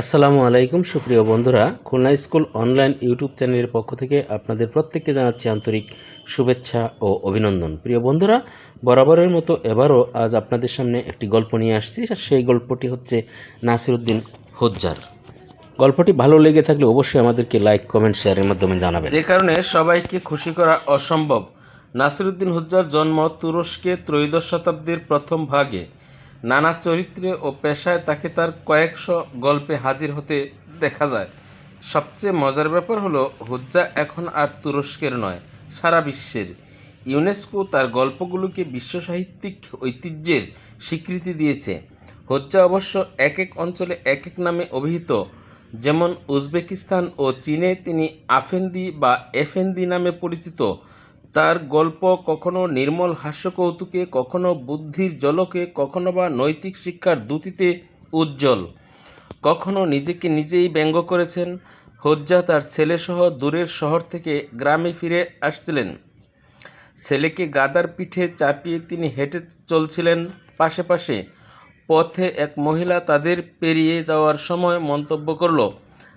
আসসালামু আলাইকুম, সুপ্রিয় বন্ধুরা। খুলনা স্কুল অনলাইন ইউটিউব চ্যানেলের পক্ষ থেকে আপনাদের প্রত্যেককে জানাচ্ছি আন্তরিক শুভেচ্ছা ও অভিনন্দন। প্রিয় বন্ধুরা, বরাবরের মতো এবারও আজ আপনাদের সামনে একটি গল্প নিয়ে আসছি সেই গল্পটি হচ্ছে নাসিরুদ্দিন হুজ্জার। গল্পটি ভালো লেগে থাকলে অবশ্যই আমাদেরকে লাইক, কমেন্ট, শেয়ারের মাধ্যমে জানাবেন। যে কারণে সবাইকে খুশি করা অসম্ভব। নাসিরুদ্দিন হুজ্জার জন্ম তুরস্কে ত্রয়োদশ শতাব্দীর প্রথম ভাগে। নানা চরিত্রে ও পেশায় তাকে তার কয়েকশো গল্পে হাজির হতে দেখা যায়। সবচেয়ে মজার ব্যাপার হলো, হুজ্জা এখন আর তুরস্কের নয়, সারা বিশ্বের। ইউনেস্কো তার গল্পগুলোকে বিশ্ব সাহিত্যিক ঐতিহ্যের স্বীকৃতি দিয়েছে। হজ্জা অবশ্য এক এক অঞ্চলে এক এক নামে অভিহিত। যেমন উজবেকিস্তান ও চীনে তিনি আফেন্দি বা এফেন্দি নামে পরিচিত। তার গল্প কখনো নির্মল হাস্যকৌতুকে, কখনো বুদ্ধির জলকে, কখনো বা নৈতিক শিক্ষার দ্যুতিতে উজ্জ্বল। কখনো নিজেকে নিজেই ব্যঙ্গ করেছেন। হজ্জা তার ছেলেসহ দূরের শহর থেকে গ্রামে ফিরে আসছিলেন। ছেলেকে গাদার পিঠে চাপিয়ে তিনি হেঁটে চলছিলেন পাশে পাশে পথে এক মহিলা তাদের পেরিয়ে যাওয়ার সময় মন্তব্য করল,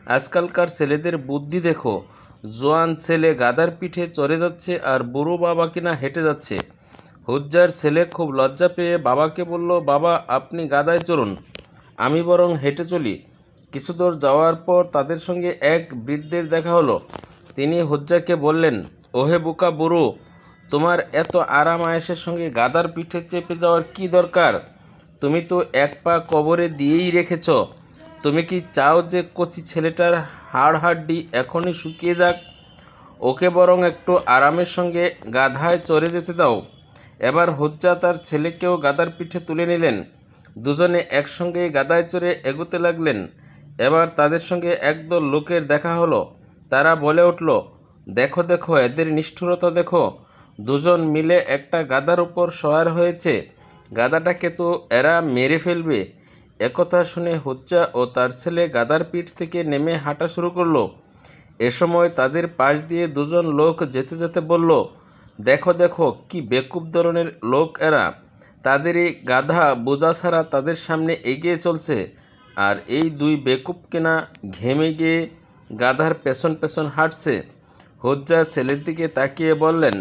আজকালকার ছেলেদের বুদ্ধি দেখো জোয়ান ছেলে গাদার পিঠে চড়ে যাচ্ছে আর বুড়ো বাবা কিনা হেঁটে যাচ্ছে। হুজ্জার ছেলে খুব লজ্জা পেয়ে বাবাকে বলল, বাবা, আপনি গাদায় চড়ুন। আমি বরং হেঁটে চলি। কিছু দূর যাওয়ার পর তাদের সঙ্গে এক বৃদ্ধের দেখা হলো। তিনি হুজ্জাকে বললেন, ওহে বুকা বুড়ো, তোমার এত আরাম আয়েসের সঙ্গে গাদার পিঠে চেপে যাওয়ার কি দরকার? তুমি তো এক পা কবরে দিয়েই রেখেছ। তুমি কি চাও যে কচি ছেলেটার হাড় হাড্ডি এখনই শুকিয়ে যাক। ওকে বরং একটু আরামের সঙ্গে গাধায় চড়ে যেতে দাও। এবার হজ্জা তার ছেলেকেও গাদার পিঠে তুলে নিলেন। দুজনে একসঙ্গে গাদায় চড়ে এগোতে লাগলেন। এবার তাদের সঙ্গে একদল লোকের দেখা হলো। তারা বলে উঠল, দেখো দেখো, এদের নিষ্ঠুরতা দেখো। দুজন মিলে একটা গাদার উপর সওয়ার হয়েছে। গাদাটাকে তো এরা মেরে ফেলবে। একথা শুনে হুজ্জা ও তার ছেলে গাদার পিঠ থেকে নেমে হাঁটা শুরু করল। এ সময় তাদের পাশ দিয়ে দুজন লোক যেতে যেতে বলল, দেখো দেখো, কি বেকুব ধরনের লোক এরা। তাদের এই গাধা বোঝা ছাড়া তাদের সামনে এগিয়ে চলছে। আর এই দুই বেকুব কেনা ঘেমে গিয়ে গাধার পেছন পেছন হাঁটছে। হজ্জা ছেলের দিকে তাকিয়ে বললেন,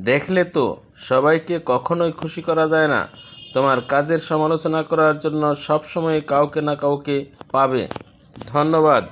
দেখলে তো সবাইকে কখনোই খুশি করা যায় না। তোমার কাজের সমালোচনা করার জন্য সবসময় কাউকে না কাউকে পাবে। ধন্যবাদ।